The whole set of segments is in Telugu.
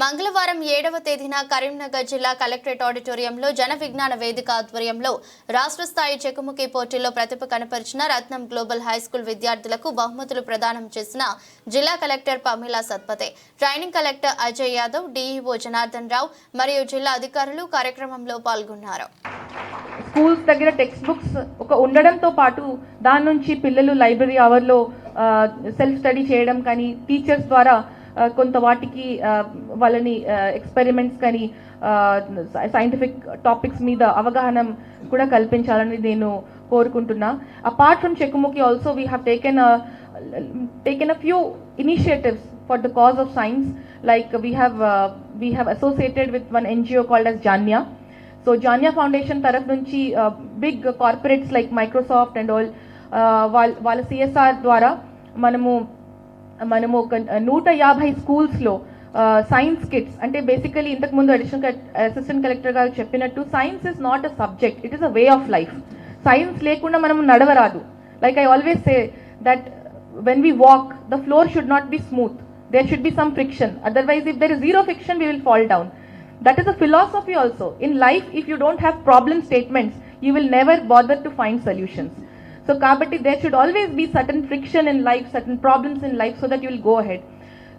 మంగళవారం ఏడవ తేదీన కరీంనగర్ జిల్లా కలెక్టరేట్ ఆడిటోరియంలో జన విజ్ఞాన వేదిక ఆధ్వర్యంలో రాష్ట్ర స్థాయి చెకుముకి పోటీల్లో ప్రతిభ కనపరిచిన రత్నం గ్లోబల్ హై స్కూల్ విద్యార్థులకు బహుమతులు ప్రదానం చేసిన జిల్లా collector Pamela Satpathy training collector Ajay Yadav DEO Janardhan Rao మరియు జిల్లా అధికారులు కార్యక్రమంలో పాల్గొన్నారు. స్కూల్స్ దగ్గర టెక్స్ట్ బుక్స్ ఒక ఉండడంతో పాటు దాని నుంచి పిల్లలు లైబ్రరీ అవర్లో సెల్ఫ్ స్టడీ చేయడం కానీ టీచర్స్ ద్వారా కొంత వాటికి వాళ్ళని ఎక్స్పెరిమెంట్స్ కానీ సైంటిఫిక్ టాపిక్స్ మీద అవగాహన కూడా కల్పించాలని నేను కోరుకుంటున్నా. Apart from Chekkumukhi also we have taken taken a few initiatives for the cause of science like we have we have associated with one NGO called as Janya so Janya foundation తరఫు నుంచి big corporates like Microsoft and all వాళ్ళ వాళ్ళ సిఎస్ఆర్ ద్వారా మనము మనము ఒక నూట యాభై స్కూల్స్లో సైన్స్ కిట్స్ అంటే బేసికలీ ఇంతకుముందు అడిషనల్ అసిస్టెంట్ కలెక్టర్ గారు చెప్పినట్టు science is not a subject it is a way of life science లేకుండా మనం నడవరాదు like I always say that when we walk, the floor should not be smooth. There should be some friction. Otherwise, if there is zero friction, we will fall down. That is a philosophy also. In life, if you don't have problem statements, you will never bother to find solutions. So, Kabati, there should always be certain friction in life, certain problems in life, so that you will go ahead.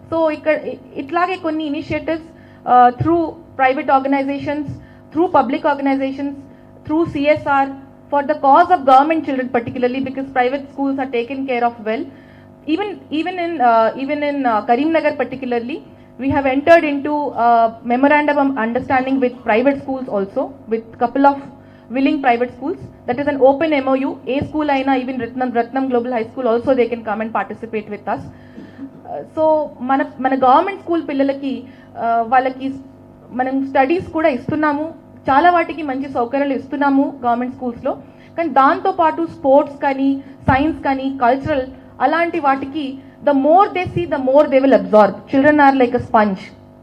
So ఇక్కడ ఇట్లాగే కొన్ని initiatives through private organisations through public organisations through CSR for the cause of government children particularly because private schools are taken care of well even even in uh, even in uh, Karimnagar particularly, we have entered into a memorandum of understanding with private schools also, with couple of willing private schools. That is an open MOU. A school aina even Ratnam Ratnam Global High School also they can come and participate with us. Uh, so మన మన గవర్నమెంట్ స్కూల్ పిల్లలకి uh, వాళ్ళకి మనం స్టడీస్ కూడా ఇస్తున్నాము చాలా వాటికి మంచి సౌకర్యాలు ఇస్తున్నాము గవర్నమెంట్ స్కూల్స్లో కానీ దాంతో పాటు స్పోర్ట్స్ కానీ సైన్స్ కానీ కల్చరల్ అలాంటి వాటికి the more they see the more they will absorb children are like a sponge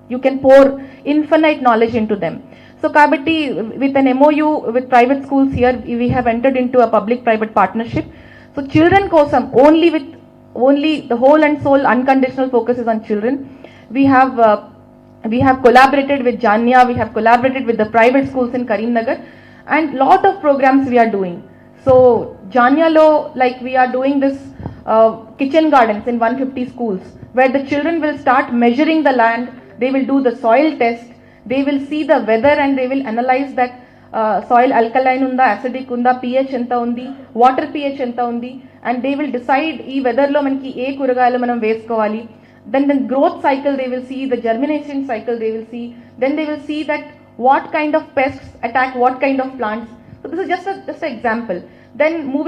you can pour infinite knowledge into them So Kabati with an MOU with private schools here, we have entered into a public-private partnership. So children kosam, only with only the whole and soul unconditional focus is on children. We have uh, we have collaborated with Janya, we have collaborated with the private schools in Karimnagar, and lot of programs we are doing. So Janya lo, like we are doing this uh, kitchen gardens in 150 schools, where the children will start measuring the land, they will do the soil test, They will see the weather and they will analyze that uh, soil alkaline ఉందా అసిడిక్ ఉందా పిహెచ్ ఎంత ఉంది వాటర్ పిహెచ్ ఎంత ఉంది అండ్ దే విల్ డిసైడ్ ఈ వెదర్లో మనకి ఏ కూరగాయలు మనం వేసుకోవాలి. Then then growth cycle they will see the germination cycle they will see then they will see that what kind of pests attack what kind of plants so this is just just example then moving